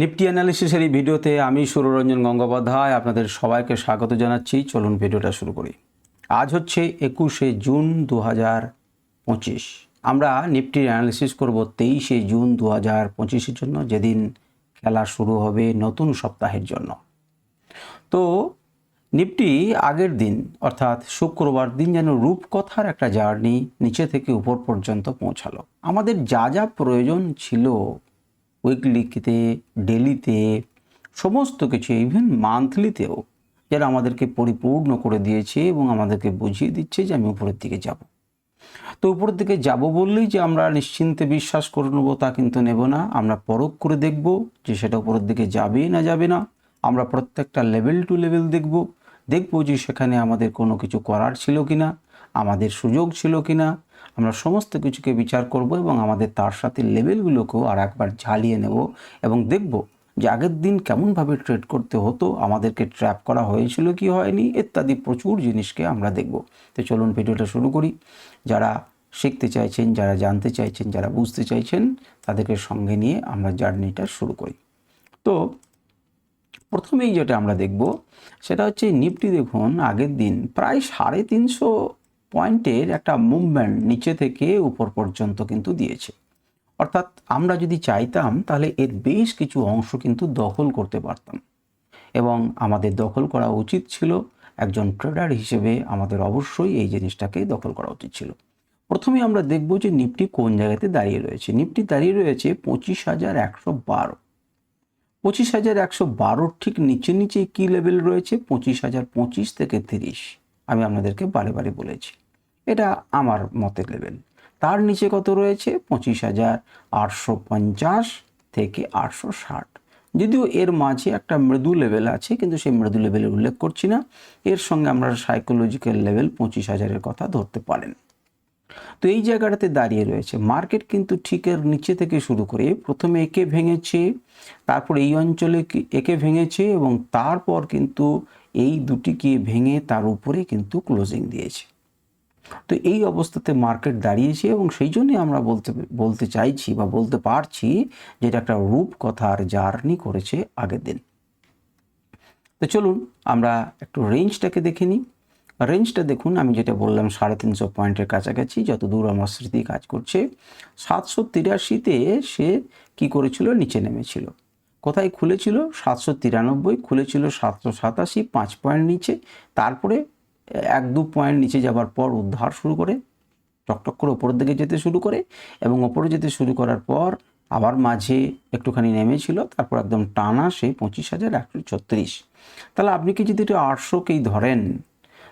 Nifty অ্যানালিসিসের এই ভিডিওতে আমি সুররঞ্জন গঙ্গোপাধ্যায় আপনাদের সবাইকে স্বাগত জানাচ্ছি। চলুন ভিডিওটা শুরু করি। আজ হচ্ছে একুশে জুন দু হাজার পঁচিশ। আমরা নিফটির অ্যানালিসিস করব তেইশে জুন দু হাজার পঁচিশের জন্য, যেদিন খেলা শুরু হবে নতুন সপ্তাহের জন্য। তো নিফটি আগের দিন, অর্থাৎ শুক্রবার দিন যেন রূপকথার একটা জার্নি নিচে থেকে উপর পর্যন্ত পৌঁছালো। আমাদের যা যা প্রয়োজন ছিল উইকলিতে ডেলিতে সমস্ত কিছু ইভেন মান্থলিতেও যারা আমাদেরকে পরিপূর্ণ করে দিয়েছে এবং আমাদেরকে বুঝিয়ে দিচ্ছে যে আমি উপরের দিকে যাব। তো উপরের দিকে যাব বললেই যে আমরা নিশ্চিন্তে বিশ্বাস করে নেব তা কিন্তু নেব না। আমরা পরখ করে দেখব যে সেটা উপরের দিকে যাবে না যাবে না। আমরা প্রত্যেকটা লেভেল টু লেভেল দেখব। দেখব যে সেখানে আমাদের কোনো কিছু করার ছিল কি না আমাদের সুযোগ ছিল কি না আমরা সমস্ত কিছুকে বিচার করব এবং আমাদের তার সাথে লেভেলগুলোকেও আর একবার ঝালিয়ে নেব এবং দেখব যে আগের দিন কেমনভাবে ট্রেড করতে হতো, আমাদেরকে ট্র্যাপ করা হয়েছিল কি হয়নি, ইত্যাদি প্রচুর জিনিসকে আমরা দেখব। তো চলুন ভিডিওটা শুরু করি। যারা শিখতে চাইছেন, যারা জানতে চাইছেন, যারা বুঝতে চাইছেন, তাদেরকে সঙ্গে নিয়ে আমরা জার্নিটা শুরু করি। তো প্রথমেই যেটা আমরা দেখব, সেটা হচ্ছে নিফটি দেখুন, আগের দিন প্রায় সাড়ে তিনশো পয়েন্টের একটা মুভমেন্ট নিচে থেকে উপর পর্যন্ত কিন্তু দিয়েছে। অর্থাৎ আমরা যদি চাইতাম, তাহলে এর বেশ কিছু অংশ কিন্তু দখল করতে পারতাম। এবং আমাদের দখল করা উচিত ছিল, একজন ট্রেডার হিসেবে আমাদের অবশ্যই এই জিনিসটাকে দখল করা উচিত ছিল। প্রথমে আমরা দেখব যে নিফটি কোন জায়গাতে দাঁড়িয়ে রয়েছে। নিফটি দাঁড়িয়ে রয়েছে পঁচিশ হাজার একশো বারো। পঁচিশ হাজার একশো বারোর ঠিক নিচে নিচে কী লেভেল রয়েছে? পঁচিশ হাজার পঁচিশ থেকে তিরিশ। আমি আপনাদেরকে বারে বারে বলেছি। এটা আমার মতে লেভেল তার নিচে কত রয়েছে? পঁচিশ হাজার আটশো পঞ্চাশ থেকে আটশো ষাট। যদিও এর মাঝে একটা মৃদু লেভেল আছে, কিন্তু সেই মৃদু লেভেলের উল্লেখ করছি না। এর সঙ্গে আমরা সাইকোলজিক্যাল লেভেল পঁচিশ হাজারের কথা ধরতে পারেন। তো এই জায়গাটাতে দাঁড়িয়ে রয়েছে। মার্কেট কিন্তু ঠিক এর নিচে থেকে শুরু করে প্রথমে একে ভেঙেছে, তারপর এই অঞ্চলে একে ভেঙেছে এবং তারপর কিন্তু এই দুটিকে ভেঙে তার উপরে কিন্তু ক্লোজিং দিয়েছে। তো এই অবস্থাতে মার্কেট দাঁড়িয়েছে এবং সেই জন্যই আমরা বলতে বলতে চাইছি বা বলতে পারছি যে এটা একটা রূপকথার জার্নি করেছে আগের দিন। তো চলুন আমরা একটু রেঞ্জটাকে দেখে নিই। রেঞ্জটা দেখুন, আমি যেটা বললাম সাড়ে তিনশো পয়েন্টের কাছাকাছি, যত দূর আমার স্মৃতি কাজ করছে, সাতশো তিরাশিতে সে কি করেছিল? নিচে নেমেছিল। কোথায় খুলেছিল? সাতশো তিরানব্বই, খুলেছিল সাতশো সাতাশি, পাঁচ পয়েন্ট নিচে, তারপরে এক দু পয়েন্ট নিচে যাবার পর উদ্ধার শুরু করে, টকটক করে ওপরের দিকে যেতে শুরু করে এবং ওপরে যেতে শুরু করার পর আবার মাঝে একটুখানি নেমেছিল, তারপর একদম টানা সেই পঁচিশ হাজার একশো ছত্রিশ। তাহলে আপনি কি যদি এটা আটশোকেই ধরেন,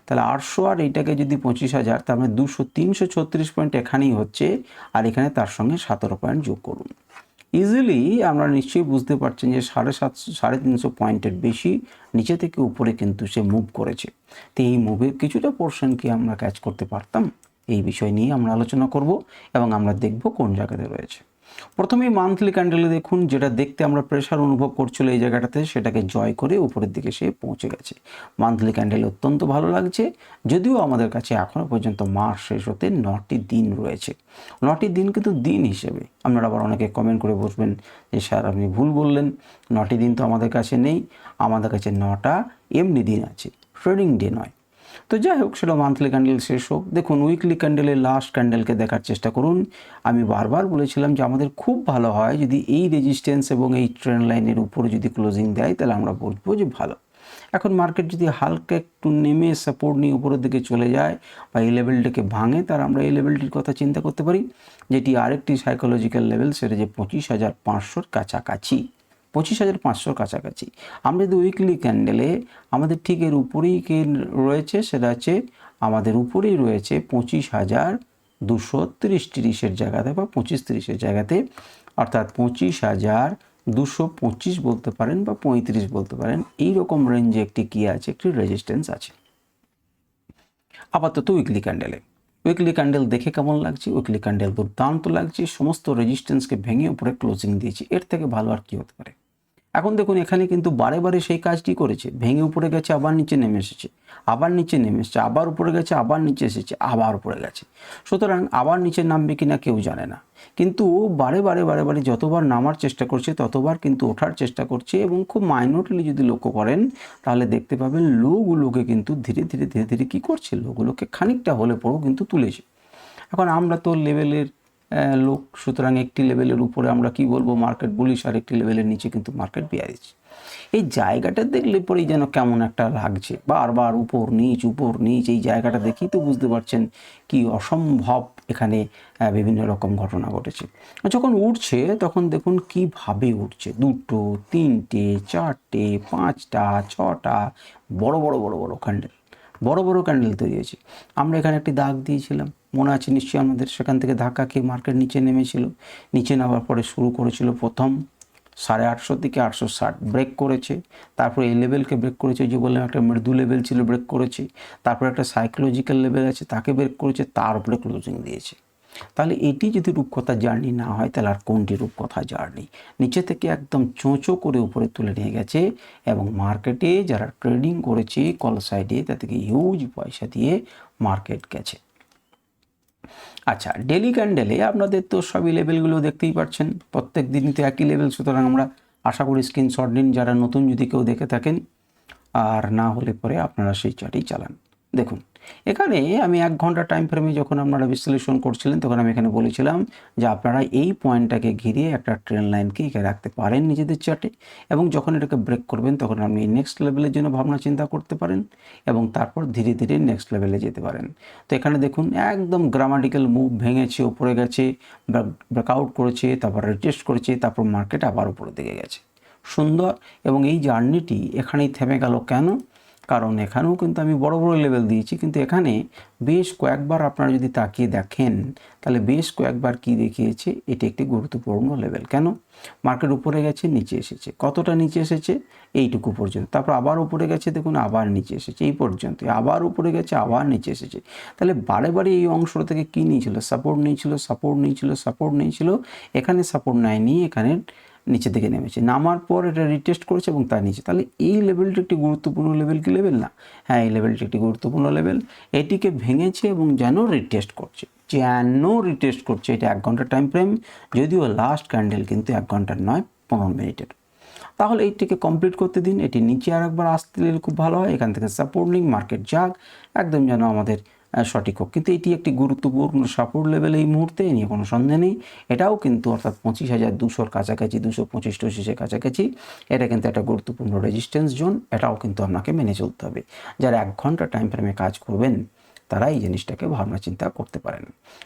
তাহলে আটশো আর এইটাকে যদি পঁচিশ হাজার, তার মানে দুশো তিনশো ছত্রিশ পয়েন্ট এখানেই হচ্ছে, আর এখানে তার সঙ্গে সতেরো পয়েন্ট যোগ করুন। ইজিলি আমরা নিশ্চয়ই বুঝতে পারছেন যে সাড়ে সাতশো সাড়ে তিনশো পয়েন্টের বেশি নিচে থেকে উপরে কিন্তু সে মুভ করেছে। তো এই মুভের কিছুটা পোর্শন কি আমরা ক্যাচ করতে পারতাম? এই বিষয় নিয়ে আমরা আলোচনা করব এবং আমরা দেখব কোন জায়গাতে রয়েছে। প্রথমেই মান্থলি ক্যান্ডেলে দেখুন, যেটা দেখতে আমরা প্রেশার অনুভব করছিল এই জায়গাটাতে, সেটাকে জয় করে উপরের দিকে সে পৌঁছে গেছে। মান্থলি ক্যান্ডেল অত্যন্ত ভালো লাগছে, যদিও আমাদের কাছে এখনও পর্যন্ত মাস শেষ হতে নটি দিন রয়েছে। নটি দিন কিন্তু দিন হিসেবে। আপনারা আবার অনেকে কমেন্ট করে বসবেন যে, স্যার, আপনি ভুল বললেন। নটি দিন তো আমাদের কাছে নেই। আমাদের কাছে নটা এমনি দিন আছে। ট্রেডিং ডে নয়। তো যাই হোক, সেটা মান্থলি ক্যান্ডেল শেষ হোক। দেখুন উইকলি ক্যান্ডেলের লাস্ট ক্যান্ডেলকে দেখার চেষ্টা করুন। আমি বারবার বলেছিলাম যে আমাদের খুব ভালো হয় যদি এই রেজিস্ট্যান্স এবং এই ট্রেন লাইনের উপরে যদি ক্লোজিং দেয়, তাহলে আমরা বুঝব যে ভালো। এখন মার্কেট যদি হালকা একটু নেমে সাপোর্ট নিয়ে উপরের দিকে চলে যায় বা এই লেভেলটাকে ভাঙে তার আমরা এই লেভেলটির কথা চিন্তা করতে পারি। যেটি আরেকটি সাইকোলজিক্যাল লেভেল সেটা যে পঁচিশ হাজার পাঁচশোর কাছাকাছি। পঁচিশ হাজার পাঁচশোর কাছাকাছি। আমরা যদি উইকলি ক্যান্ডেলে আমাদের ঠিক এর উপরেই কে রয়েছে, সেটা হচ্ছে আমাদের উপরেই রয়েছে পঁচিশ হাজার দুশো তিরিশ তিরিশের জায়গাতে বা পঁচিশ তিরিশের জায়গাতে। অর্থাৎ পঁচিশ হাজার দুশো পঁচিশ বলতে পারেন বা পঁয়ত্রিশ বলতে পারেন এই রকম রেঞ্জে একটি কী আছে, একটি রেজিস্ট্যান্স আছে। আপাতত উইকলি ক্যান্ডেলে উইকলি ক্যান্ডেল দেখে কেমন লাগছে? উইকলি ক্যান্ডেল দুর্দান্ত লাগছে। সমস্ত রেজিস্ট্যান্সকে ভেঙে উপরে ক্লোজিং দিয়েছে। এর থেকে ভালো আর কি হতে পারে? এখন দেখুন, এখানে কিন্তু বারে বারে সেই কাজটি করেছে। ভেঙে উপরে গেছে, আবার নিচে নেমে এসেছে, আবার নিচে নেমে এসেছে, আবার উপরে গেছে, আবার নিচে এসেছে, আবার উপরে গেছে। সুতরাং আবার নিচে নামবে কিনা কেউ জানে না। কিন্তু বারে বারে বারে বারে যতবার নামার চেষ্টা করছে, ততবার কিন্তু ওঠার চেষ্টা করছে এবং খুব মাইনরিটি যদি লক্ষ্য করেন, তাহলে দেখতে পাবেন লোগুলোকে কিন্তু ধীরে ধীরে ধীরে ধীরে কী করছে? লোগুলোকে খানিকটা হলে পরেও কিন্তু তুলেছে। এখন আমরা তো লেভেলের লোক, সুতরাং একটি লেভেলের উপরে আমরা কি বলব মার্কেট বুলিশ আর একটি লেভেলের নিচে কিন্তু মার্কেট বিয়ারিশ এই জায়গাটা দেখলে পরেই যেন কেমন একটা লাগছে। বারবার উপর নিচ উপর নিচ, এই জায়গাটা দেখেই তো বুঝতে পারছেন কি অসম্ভব এখানে বিভিন্ন রকম ঘটনা ঘটেছে। যখন উঠছে, তখন দেখুন কীভাবে উঠছে। দুটো, তিনটে, চারটে, পাঁচটা, ছটা, বড় বড় বড় বড় ক্যান্ডেল বড় বড় ক্যান্ডেল তৈরি হয়েছে। আমরা এখানে একটি দাগ দিয়েছিলাম। মনে আছে নিশ্চয়ই আমাদের সেখান থেকে ধাক্কা খেয়ে মার্কেট নিচে নেমেছিল। নিচে নামার পরে শুরু করেছিল প্রথম সাড়ে আটশো থেকে আটশো ষাট ব্রেক করেছে। তারপরে এই লেভেলকে ব্রেক করেছে যে বললাম একটা মৃদু লেভেল ছিল ব্রেক করেছে। তারপরে একটা সাইকোলজিক্যাল লেভেল আছে তাকে ব্রেক করেছে, তার উপরে ক্লোজিং দিয়েছে। তাহলে এটি যদি রূপকথা জার্নি না হয়, তাহলে আর কোনটি রূপকথা জার্নি নিচে থেকে একদম চোঁচো করে উপরে তুলে নিয়ে গেছে এবং মার্কেটে যারা ট্রেডিং করেছে কল সাইডে তাদেরকে হিউজ পয়সা দিয়ে মার্কেট গেছে। আচ্ছা ডেলি ক্যান্ডেলে আপনাদের তো সবই লেভেলগুলো দেখতেই পাচ্ছেন প্রত্যেক দিনই তো একই লেভেল সুতরাং আমরা আশা করি স্ক্রিনশট নিন, যারা নতুন যদি কেউ দেখে থাকেন, আর না হলে পরে আপনারা সেই চাটি চালান। দেখুন এখানে আমি এক ঘণ্টা টাইম ফ্রেমে যখন আপনারা বিশ্লেষণ করছিলেন, তখন আমি এখানে বলেছিলাম যে আপনারা এই পয়েন্টটাকে ঘিরে একটা ট্রেন লাইনকে এঁকে রাখতে পারেন নিজেদের চার্টে এবং যখন এটাকে ব্রেক করবেন, তখন আপনি নেক্সট লেভেলের জন্য ভাবনা চিন্তা করতে পারেন এবং তারপর ধীরে ধীরে নেক্সট লেভেলে যেতে পারেন। তো এখানে দেখুন, একদম গ্রামাটিক্যাল মুভ ভেঙেছে, উপরে গেছে ব্রেকআউট করেছে, তারপর রিটেস্ট করেছে, তারপর মার্কেট আবার উপরের দিকে গেছে। সুন্দর এবং এই জার্নিটি এখানেই থেমে গেল কেন? কারণ এখানেও কিন্তু আমি বড় বড় লেভেল দিয়েছি, কিন্তু এখানে বেশ কয়েকবার আপনারা যদি তাকিয়ে দেখেন, তাহলে বেশ কয়েকবার কি দেখিয়েছে, এটি একটি গুরুত্বপূর্ণ লেভেল কেন? মার্কেট উপরে গেছে, নিচে এসেছে। কতটা নিচে এসেছে? এইটুকু পর্যন্ত। তারপর আবার উপরে গেছে, দেখুন, আবার নিচে এসেছে। এই পর্যন্ত। আবার উপরে গেছে, আবার নিচে এসেছে। তাহলে বারে বারে এই অংশ থেকে কী নিয়েছিল? সাপোর্ট নিয়েছিল সাপোর্ট নিয়েছিল সাপোর্ট নিয়েছিল। এখানে সাপোর্ট নেয়নি, এখানে নিচে থেকে নেমেছে। নামার পর এটা রিটেস্ট করেছে এবং তার নিচে। তাহলে এই লেভেলটি একটি গুরুত্বপূর্ণ লেভেল কি লেভেল না? হ্যাঁ এই লেভেলটি একটি গুরুত্বপূর্ণ লেভেল এটিকে ভেঙেছে এবং যেন রিটেস্ট করছে। যেন রিটেস্ট করছে, এটা এক ঘণ্টার টাইম ফ্রেম যদিও লাস্ট ক্যান্ডেল কিন্তু এক ঘণ্টার নয়, পনেরো মিনিটের। তাহলে এইটিকে কমপ্লিট করতে দিন। এটি নিচে আর একবার আসতে খুব ভালো হয়। এখান থেকে সাপোর্ট মার্কেট যাক। একদম যেন আমাদের সঠিক হোক। কিন্তু এটি একটি গুরুত্বপূর্ণ সাপোর্ট লেভেল এই মুহূর্তে, নিয়ে কোনো সন্দেহ নেই। এটাও কিন্তু অর্থাৎ পঁচিশ হাজার দুশোর কাছাকাছি, দুশো পঁচিশ টচিশের কাছাকাছি, এটা কিন্তু একটা গুরুত্বপূর্ণ রেজিস্ট্যান্স জোন এটাও কিন্তু আপনাকে মেনে চলতে হবে। যারা এক ঘণ্টা টাইম ফ্রেমে কাজ করবেন, তারা এই জিনিসটাকে ভাবনা চিন্তা করতে পারেন।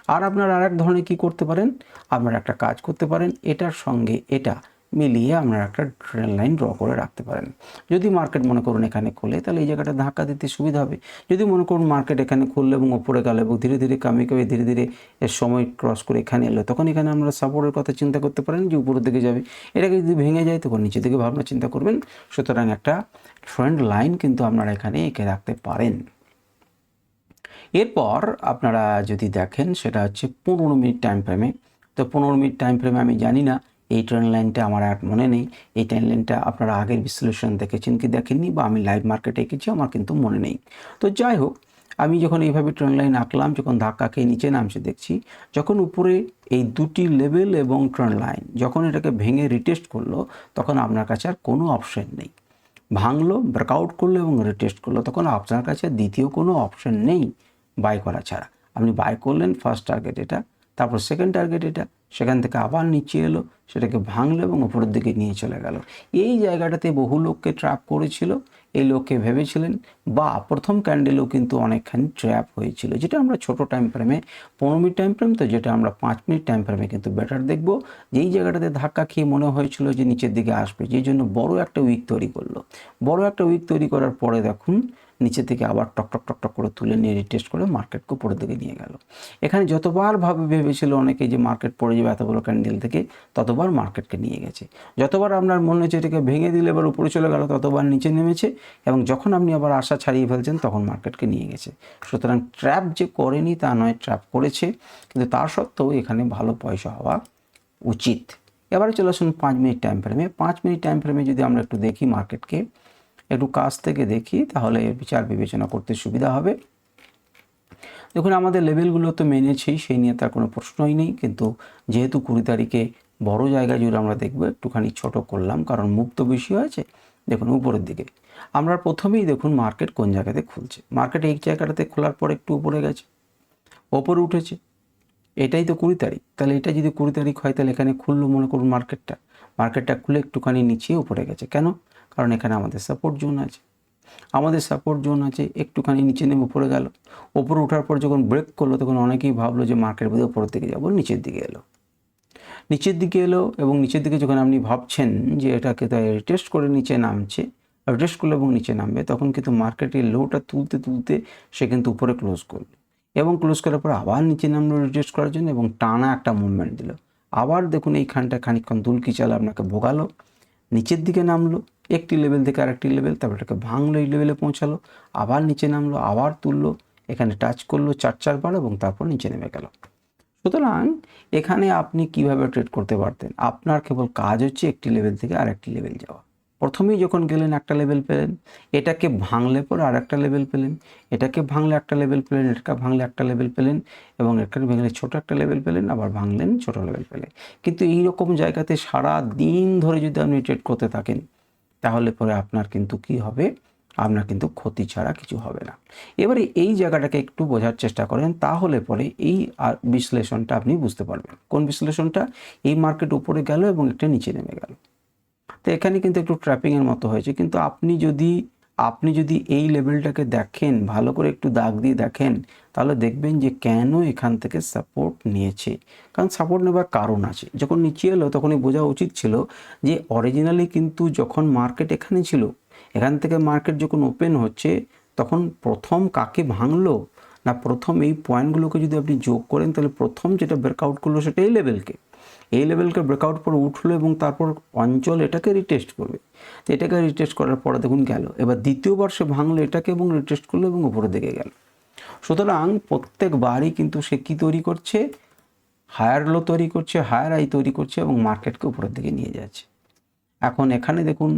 আর আপনারা আরেক ধরনের কী করতে পারেন? আপনারা একটা কাজ করতে পারেন, এটার সঙ্গে এটা মিলিয়ে আপনারা একটা ট্রেন লাইন ড্র করে রাখতে পারেন। যদি মার্কেট মনে করুন এখানে খোলে, তাহলে এই জায়গাটা ধাক্কা দিতে সুবিধা হবে। যদি মনে করুন মার্কেট এখানে খুললে এবং ওপরে গেল এবং ধীরে ধীরে কামে কামে ধীরে ধীরে এর সময় ক্রস করে এখানে এলো, তখন এখানে আমরা সাপোর্টের কথা চিন্তা করতে পারেন যে উপরের দিকে যাবে। এটাকে যদি ভেঙে যায়, তখন নিচে দিকে ভাবনা চিন্তা করবেন। সুতরাং একটা ট্রেন্ড লাইন কিন্তু আপনারা এখানে এঁকে রাখতে পারেন। এরপর আপনারা যদি দেখেন, সেটা হচ্ছে পনেরো মিনিট টাইম ফ্রেমে তো পনেরো মিনিট টাইম ফ্রেমে আমি জানি না এই ট্রেন লাইনটা আমার আর মনে নেই। এই ট্রেন লাইনটা আপনারা আগের বিশ্লেষণ দেখেছেন কি দেখেননি বা আমি লাইভ মার্কেটে এঁকেছি আমার কিন্তু মনে নেই। তো যাই হোক, আমি যখন এইভাবে ট্রেন লাইন আঁকলাম, যখন ধাক্কা খেয়ে নিচে নামছে দেখছি, যখন উপরে এই দুটি লেভেল এবং ট্রেন লাইন যখন এটাকে ভেঙে রিটেস্ট করল, তখন আপনার কাছে আর কোনো অপশন নেই। ভাঙলো ব্রেকআউট করল এবং রিটেস্ট করল, তখন আপনার কাছে দ্বিতীয় কোনো অপশন নেই বাই করা ছাড়া। আপনি বাই করলেন ফার্স্ট টার্গেট এটা, তারপর সেকেন্ড টার্গেট এটা। সেখান থেকে আবার নিচে এলো, সেটাকে ভাঙলো এবং উপরের দিকে নিয়ে চলে গেল। এই জায়গাটাতে বহু লোককে ট্র্যাপ করেছিল, এই লোককে ভেবেছিলেন, বা, প্রথম ক্যান্ডেলও কিন্তু অনেকখানি ট্র্যাপ হয়েছিল। যেটা আমরা ছোট টাইম ফ্রেমে পনেরো মিনিট টাইম ফ্রেম তো, যেটা আমরা পাঁচ মিনিট টাইম ফ্রেমে কিন্তু বেটার দেখব। যেই জায়গাটাতে ধাক্কা খেয়ে মনে হয়েছিল যে নিচের দিকে আসবে, যেই জন্য বড় একটা উইক তৈরি করল। বড় একটা উইক তৈরি করার পরে দেখুন নিচে থেকে আবার টক টক টক টক করে তুলে নিয়ে রিটেস্ট করে মার্কেটকে উপরের দিকে নিয়ে গেল। এখানে যতবার ভাবে ভেবেছিল অনেকে যে মার্কেট পড়ে যাবে এতগুলো ক্যান্ডেল থেকে, ততবার মার্কেটকে নিয়ে গেছে। যতবার আপনার মনে হচ্ছে এটাকে ভেঙে দিলে এবার উপরে চলে গেল, ততবার নিচে নেমেছে এবং যখন আপনি আবার আশা ছাড়িয়ে ফেলছেন তখন মার্কেটকে নিয়ে গেছে। সুতরাং ট্র্যাপ যে করেনি তা নয় ট্র্যাপ করেছে, কিন্তু তার সত্ত্বেও এখানে ভালো পয়সা হওয়া উচিত। এবারে চলে আসুন পাঁচ মিনিট টাইম ফ্রেমে পাঁচ মিনিট টাইম ফ্রেমে যদি আমরা একটু দেখি মার্কেটকে একটু কাছ থেকে দেখি, তাহলে বিচার বিবেচনা করতে সুবিধা হবে। দেখুন, আমাদের লেভেলগুলো তো মেনেছেই সেই নিয়ে তার কোনো প্রশ্নই নেই। কিন্তু যেহেতু কুড়ি তারিখে বড় জায়গা জুড়ে আমরা দেখব, একটুখানি ছোট করলাম, কারণ মুক্ত বেশি হয়েছে। দেখুন, উপরের দিকে। আমরা প্রথমেই দেখুন মার্কেট কোন জায়গাতে খুলছে। মার্কেট এই জায়গাটাতে খোলার পর একটু উপরে গেছে, ওপরে উঠেছে। এটাই তো কুড়ি তারিখ। তাহলে এটা যদি কুড়ি তারিখ হয়, তাহলে এখানে খুললো মনে করুন মার্কেটটা। মার্কেটটা খুলে একটুখানি নিচে উপরে গেছে। কেন? কারণ এখানে আমাদের সাপোর্ট জোন আছে। আমাদের সাপোর্ট জোন আছে, একটুখানি নিচে নেমে উপরে গেল। ওপরে ওঠার পর যখন ব্রেক করল, তখন অনেকেই ভাবলো যে মার্কেট বোধহয় উপরের দিকে যাব, নিচের দিকে এলো। নিচের দিকে এলো এবং নিচের দিকে যখন আপনি ভাবছেন যে এটাকে তাই রিটেস্ট করে নিচে নামছে রিটেস্ট করল এবং নিচে নামবে, তখন কিন্তু মার্কেটের লোটা তুলতে তুলতে সে কিন্তু উপরে ক্লোজ করল। এবং ক্লোজ করার পর আবার নিচে নামলো রিটেস্ট করার জন্য এবং টানা একটা মুভমেন্ট দিল। আবার দেখুন এইখানটা খানিকক্ষণ দুলকি চাল আপনাকে ভোগালো, নিচের দিকে নামলো একটি লেভেল থেকে আরেকটি লেভেল, তারপর এটাকে ভাঙলো, এই লেভেলে পৌঁছালো, আবার নিচে নামলো, আবার তুললো, এখানে টাচ করল চার চারবার এবং তারপর নিচে নেমে গেল। সুতরাং এখানে আপনি কীভাবে ট্রেড করতে পারতেন? আপনার কেবল কাজ হচ্ছে একটি লেভেল থেকে আরেকটি লেভেল যাওয়া। প্রথমেই যখন গেলেন একটা লেভেল পেলেন, এটাকে ভাঙলে পরে আর একটা লেভেল পেলেন, এটাকে ভাঙলে একটা লেভেল পেলেন, এটাকে ভাঙলে একটা লেভেল পেলেন এবং এটাকে ভাঙলে ছোট একটা লেভেল পেলেন, আবার ভাঙলেন ছোট লেভেল পেলেন। কিন্তু এই রকম জায়গাতে সারা দিন ধরে যদি আপনি ট্রেড করতে থাকেন তাহলে পরে আপনার কিন্তু কি হবে? আপনার কিন্তু ক্ষতি ছাড়া কিছু হবে না। এবারে এই জায়গাটাকে একটু বোঝার চেষ্টা করেন, তাহলে পরে এই বিশ্লেষণটা আপনি বুঝতে পারবেন। কোন বিশ্লেষণটা? এই মার্কেট উপরে গেল এবং একটা নিচে নেমে গেল। তো এখানে কিন্তু একটু ট্র্যাপিংয়ের মতো হয়েছে। কিন্তু আপনি যদি আপনি যদি এই লেভেলটাকে দেখেন, ভালো করে একটু দাগ দিয়ে দেখেন, তাহলে দেখবেন যে কেন এখান থেকে সাপোর্ট নিয়েছে। কারণ সাপোর্ট নেবার কারণ আছে। যখন নিচে এলো, তখনই বোঝা উচিত ছিল যে অরিজিনালি কিন্তু যখন মার্কেট এখানে ছিল, এখান থেকে মার্কেট যখন ওপেন হচ্ছে, তখন প্রথম কাকে ভাঙলো? না, প্রথম এই পয়েন্টগুলোকে যদি আপনি যোগ করেন, তাহলে প্রথম যেটা ব্রেকআউট করল সেটা এই লেভেলকে এই লেভেলকে ব্রেকআউট করে উঠল এবং তারপর অঞ্চল এটাকে রিটেস্ট করবে। এটাকে রিটেস্ট করার পরে দেখুন গেল, এবার দ্বিতীয়বার সে ভাঙলো এটাকে এবং রিটেস্ট করল এবং উপরের দিকে গেল। সুতরাং প্রত্যেকবারই কিন্তু সে কী তৈরি করছে? হায়ার লো তৈরি করছে হায়ার আই তৈরি করছে এবং মার্কেটকে উপরের দিকে নিয়ে যাচ্ছে। এখন এখানে দেখুন,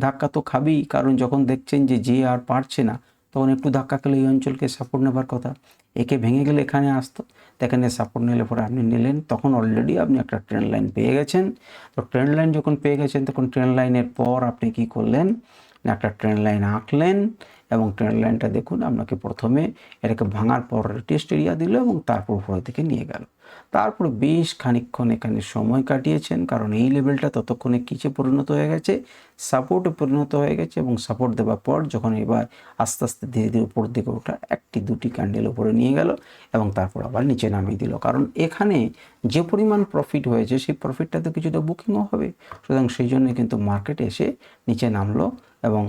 ধাক্কা তো খাবেই, কারণ যখন দেখছেন যে যে আর পারছে না, তখন একটু ধাক্কা খেলে এই অঞ্চলকে সাপোর্ট নেবার কথা। একে ভেঙে গেলে এখানে আসতো। এখানে সাপোর্ট নিলে পরে আপনি নিলেন, তখন অলরেডি আপনি একটা ট্রেন লাইন পেয়ে গেছেন। তো ট্রেন লাইন যখন পেয়ে গেছেন, তখন ট্রেন লাইনের পর আপনি কি করলেন? একটা ট্রেন লাইন আঁকলেন এবং ট্রেন লাইনটা দেখুন আপনাকে প্রথমে এটাকে ভাঙার পর টেস্ট এরিয়া দিল এবং তারপর উপরের দিকে নিয়ে গেল। তারপর বেশ খানিকক্ষণ এখানে সময় কাটিয়েছেন, কারণ এই লেভেলটা ততক্ষণে কিসে পরিণত হয়ে গেছে? সাপোর্টে পরিণত হয়ে গেছে এবং সাপোর্ট দেওয়ার পর যখন এবার আস্তে আস্তে ধীরে ধীরে উপর দিকে ওঠা, একটি দুটি ক্যান্ডেল উপরে নিয়ে গেল এবং তারপর আবার নিচে নামিয়ে দিল। কারণ এখানে যে পরিমাণ প্রফিট হয়েছে, সেই প্রফিটটা তো কিছুটা বুকিংও হবে। সুতরাং সেই জন্য কিন্তু মার্কেট এসে নিচে নামলো এবং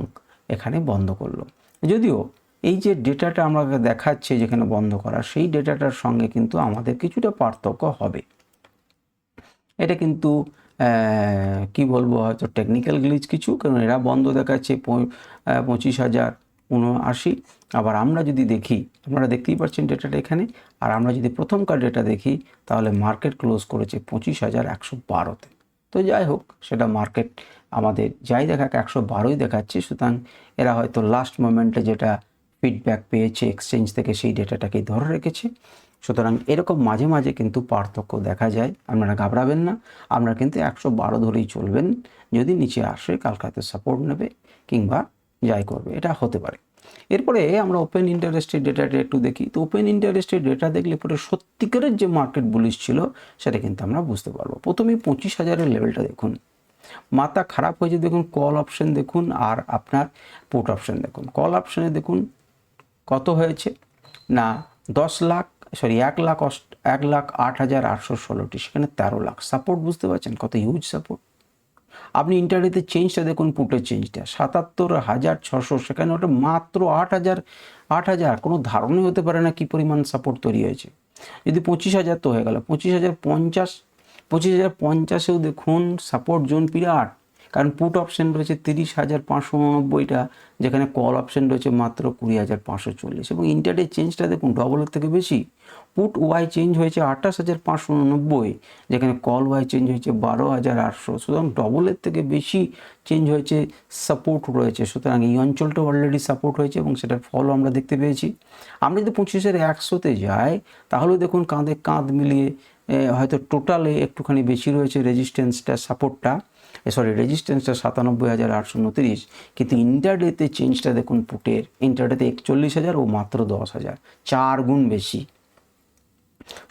এখানে বন্ধ করল। যদিও এই যে ডেটাটা আমাকে দেখাচ্ছে যেখানে বন্ধ করা, সেই ডেটাটার সঙ্গে কিন্তু আমাদের কিছুটা পার্থক্য হবে। এটা কিন্তু কি বলব, হয়তো টেকনিক্যাল গ্লিচ কিছু, কারণ এরা বন্ধ দেখাচ্ছে পঁচিশ হাজার উনআশি। আবার আমরা যদি দেখি, আপনারা দেখতেই পাচ্ছেন ডেটাটা এখানে, আর আমরা যদি প্রথমকার ডেটা দেখি, তাহলে মার্কেট ক্লোজ করেছে পঁচিশ হাজার একশো বারোতে। তো যাই হোক, সেটা মার্কেট আমাদের যাই দেখাক, একশো বারোই দেখাচ্ছে, সুতরাং এরা হয়তো লাস্ট মোমেন্টে যেটা ফিডব্যাক পেয়েছে এক্সচেঞ্জ থেকে সেই ডেটাটাকেই ধরে রেখেছে। সুতরাং এরকম মাঝে মাঝে কিন্তু পার্থক্য দেখা যায়। আপনারা ঘাবড়াবেন না। আপনারা কিন্তু একশো বারো ধরেই চলবেন। যদি নিচে আসে, কালকাতে সাপোর্ট নেবে কিংবা যাই করবে। এটা হতে পারে। এরপরে আমরা ওপেন ইন্টারেস্টের ডেটাটা একটু দেখি। তো ওপেন ইন্টারেস্টের ডেটা দেখলে পরে সত্যিকারের যে মার্কেট বুলিশ ছিল, সেটা কিন্তু আমরা বুঝতে পারব। প্রথমেই পঁচিশ হাজারের লেভেলটা দেখুন। মাথা খারাপ হয়েছে, দেখুন কল অপশন দেখুন, আর আপনার পুট অপশন দেখুন। কল অপশনে দেখুন কত হয়েছে? না, দশ লাখ সরি এক লাখ অষ্ট, এক লাখ আট হাজার আটশো ষোলোটি, সেখানে তেরো লাখ। সাপোর্ট বুঝতে পারছেন কত হিউজ সাপোর্ট আপনি ইন্টারনেটে চেঞ্জটা দেখুন পুটের চেঞ্জটা সাতাত্তর হাজার ছশো, সেখানে ওটা মাত্র আট হাজার আট হাজার। কোনো ধারণাই হতে পারে না কী পরিমাণ সাপোর্ট তৈরি হয়েছে। যদি পঁচিশ হাজার তো হয়ে গেল, পঁচিশ হাজার পঞ্চাশ, পঁচিশ হাজার পঞ্চাশেও দেখুন সাপোর্ট জোন বিরাট। কারণ পুট অপশন রয়েছে তিরিশ হাজার পাঁচশো উননব্বইটা, যেখানে কল অপশন রয়েছে মাত্র কুড়ি হাজার পাঁচশো চল্লিশ। এবং ইন্টারডে চেঞ্জটা দেখুন ডবলের থেকে বেশি। পুট ওয়াই চেঞ্জ হয়েছে আঠাশ হাজার পাঁচশো উননব্বই, যেখানে কল ওয়াই চেঞ্জ হয়েছে বারো হাজার আটশো। সুতরাং ডবলের থেকে বেশি চেঞ্জ হয়েছে সাপোর্ট রয়েছে। সুতরাং এই অঞ্চলটা অলরেডি সাপোর্ট হয়েছে এবং সেটার ফলও আমরা দেখতে পেয়েছি। আমরা যদি পঁচিশের একশোতে যাই, তাহলে দেখুন কাঁধে কাঁধ মিলিয়ে হয়তো টোটালে একটুখানি বেশি রয়েছে রেজিস্ট্যান্সটা সাপোর্টটা সরি রেজিস্ট্যান্সটা সাতানব্বই হাজার আটশো উনত্রিশ, কিন্তু ইন্টারডেতে চেঞ্জটা দেখুন পুটের ইন্টারডেতে একচল্লিশ হাজার ও মাত্র দশ হাজার, চার গুণ বেশি।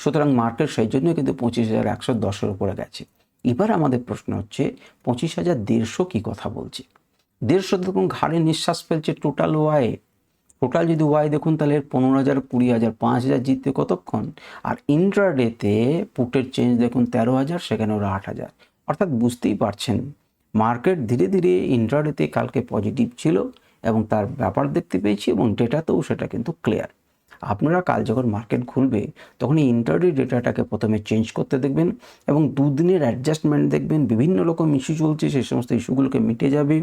সুতরাং মার্কেট সেই জন্য কিন্তু পঁচিশ হাজার একশো দশের উপরে গেছে। এবার আমাদের প্রশ্ন হচ্ছে, পঁচিশ হাজার দেড়শো কী কথা বলছে? দেড়শো দেখুন ঘাড়ে নিঃশ্বাস ফেলছে টোটাল ওয়াই টোটাল যদি ওয়াই দেখুন তাহলে পনেরো হাজার কুড়ি হাজার, পাঁচ হাজার জিততে কতক্ষণ? আর ইন্ট্রাডেতে পুটের চেঞ্জ দেখুন তেরো হাজার, সেখানে ওরা আট হাজার। অর্থাৎ বুঝতেই পারছেন মার্কেট ধীরে ধীরে ইন্ট্রাডেতে কালকে পজিটিভ ছিল এবং তার ব্যাপার দেখতে পেয়েছি এবং ডেটাতেও সেটা কিন্তু ক্লিয়ার আপনারা কাল যখন মার্কেট খুলবে, তখন এই ইন্টারডে ডেটাটাকে প্রথমে চেঞ্জ করতে দেখবেন এবং দুদিনের অ্যাডজাস্টমেন্ট দেখবেন, বিভিন্ন রকম ইস্যু চলছে, সেই সমস্ত ইস্যুগুলোকে মিটে যাবে,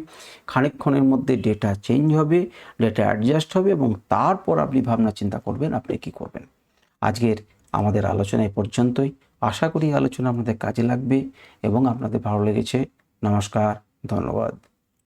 খানিকক্ষণের মধ্যে ডেটা চেঞ্জ হবে ডেটা অ্যাডজাস্ট হবে এবং তারপর আপনি ভাবনা চিন্তা করবেন, আপনি কি করবেন। আজকের আমাদের আলোচনা এ পর্যন্তই। আশা করি আলোচনা আপনাদের কাজে লাগবে এবং আপনাদের ভালো লেগেছে। নমস্কার ধন্যবাদ।